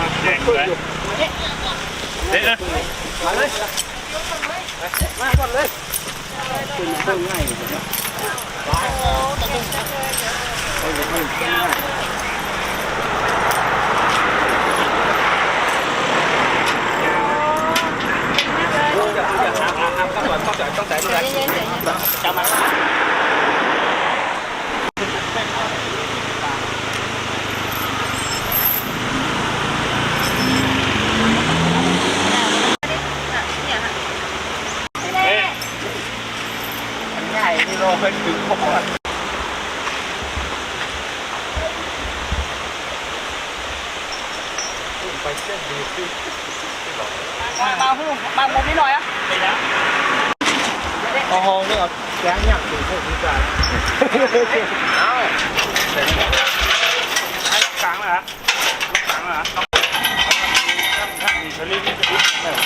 มาแข่งเลยเอ๊ะมาเลยมาก่อนเลยคุณเพิ่งง่ายเลยนะไปเลยเพิ่งง่ายจะจะอาบอาบอาบก็ก่อนก็จ่ายต้องจ่ายเท่าไหร่จะมา เอ๊ะ ง่ายนี่เราเป็นถึงพอดมาหูมามุมนี้หน่อยอะโอ้โหนี่เอาแก๊งอยากถึงพวกนี้กันเอ้าให้กลางเหรอกลางเหรอมีเชอรี่มีเชอรี่พว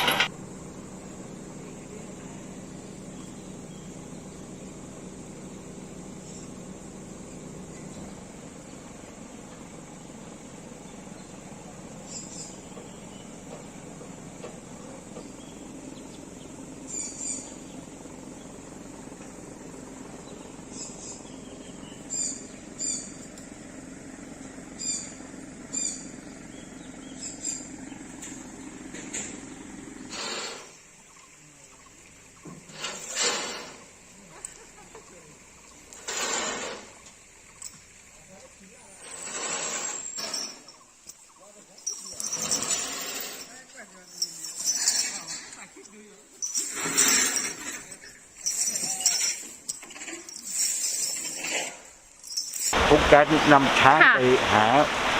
กแกนำช้างค่ะ ไปหา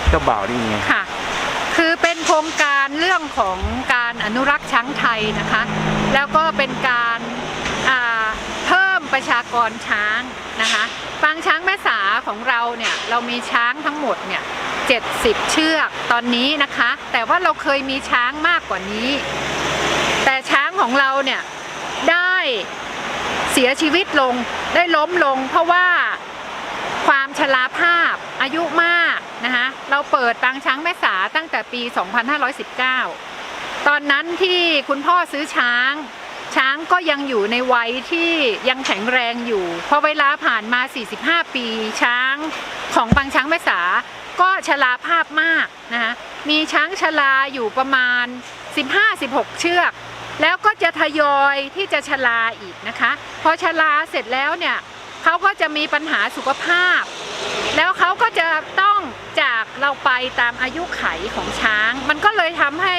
เจ้าบ่าวได้ยังไง ค่ะ คือเป็นโครงการเรื่องของการอนุรักษ์ช้างไทยนะคะ แล้วก็เป็นการอ่าเพิ่มประชากรช้างนะคะปางช้างแม่สาของเราเนี่ยเรามีช้างทั้งหมดเนี่ย70 เชือกตอนนี้นะคะ แต่ว่าเราเคยมีช้างมากกว่านี้ แต่ช้างของเราเนี่ยได้เสียชีวิตลงได้ล้มลง เพราะว่า ความชราภาพอายุมากนะคะเราเปิดปางช้างแม่สาตั้งแต่ปี 2519 ตอนนั้นที่คุณพ่อซื้อช้าง ช้างก็ยังอยู่ในวัยที่ยังแข็งแรงอยู่พอเวลาผ่านมา 45 ปีช้างของปางช้างแม่สาก็ชราภาพมากนะคะมีช้างชราอยู่ประมาณ 15-16 เชือก แล้วก็จะทยอยที่จะชราอีกนะคะ พอชราเสร็จแล้วเนี่ย เขาก็จะมีปัญหาสุขภาพ แล้วเขาก็จะต้องจากเราไปตามอายุไขของช้าง มันก็เลยทำให้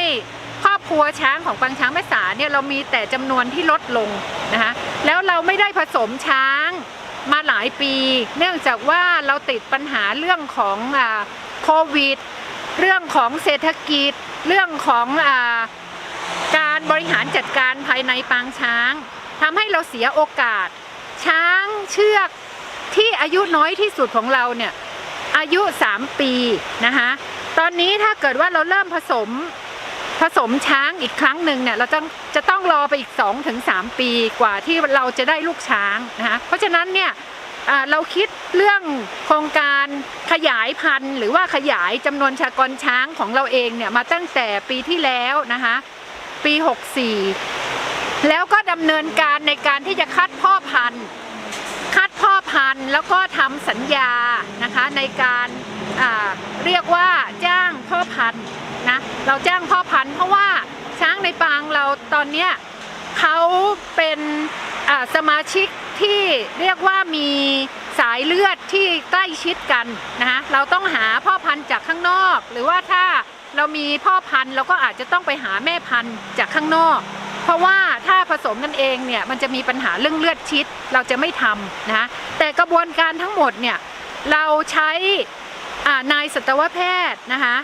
ครอบครัวช้างของปางช้างแม่สาเนี่ยเรามีแต่จำนวนที่ลดลงนะคะแล้วเราไม่ได้ผสมช้างมาหลายปี เนื่องจากว่าเราติดปัญหาเรื่องของโควิด เรื่องของเศรษฐกิจ เรื่องของอการบริหารจัดการภายในปางช้างทำให้เราเสียโอกาส ช้างเชือกที่อายุน้อยที่สุดของเราเนี่ยอายุ 3 ปีนะคะตอนนี้ถ้าเกิดว่าเราเริ่มผสมผสมช้างอีกครั้งหนึ่งเนี่ยเราจะจะต้องรอไปอีก 2-3 ปีกว่าที่เราจะได้ลูกช้างนะคะเพราะฉะนั้นเนี่ยเราคิดเรื่องโครงการขยายพันธุ์ หรือว่าขยายจำนวนชากรช้างของเราเองเนี่ยมาตั้งแต่ปีที่แล้วนะคะปี 64 แล้วก็ดำเนินการในการที่จะคัดพ่อพันธุ์ คัดพ่อพันธุ์แล้วก็ทำสัญญานะคะในการาเรียกว่าจ้างพ่อพันธุ์นะเราจ้างพ่อพันธุ์เพราะว่าช้างในปางเราตอนเนี้ยเขาเป็นสมาชิกที่เรียกว่ามีสายเลือดที่ใกล้ชิดกันนะคะเราต้องหาพ่อพันธุ์จากข้างนอก หรือว่าถ้าเรามีพ่อพันธุ์เราก็อาจจะต้องไปหาแม่พันธุ์จากข้างนอก เพราะว่าถ้าผสมกันเองเนี่ยมันจะมีปัญหาเรื่องเลือดชิดเราจะไม่ทำนะแต่กระบวนการทั้งหมดเนี่ยเราใช้นายสัตวแพทย์นะคะ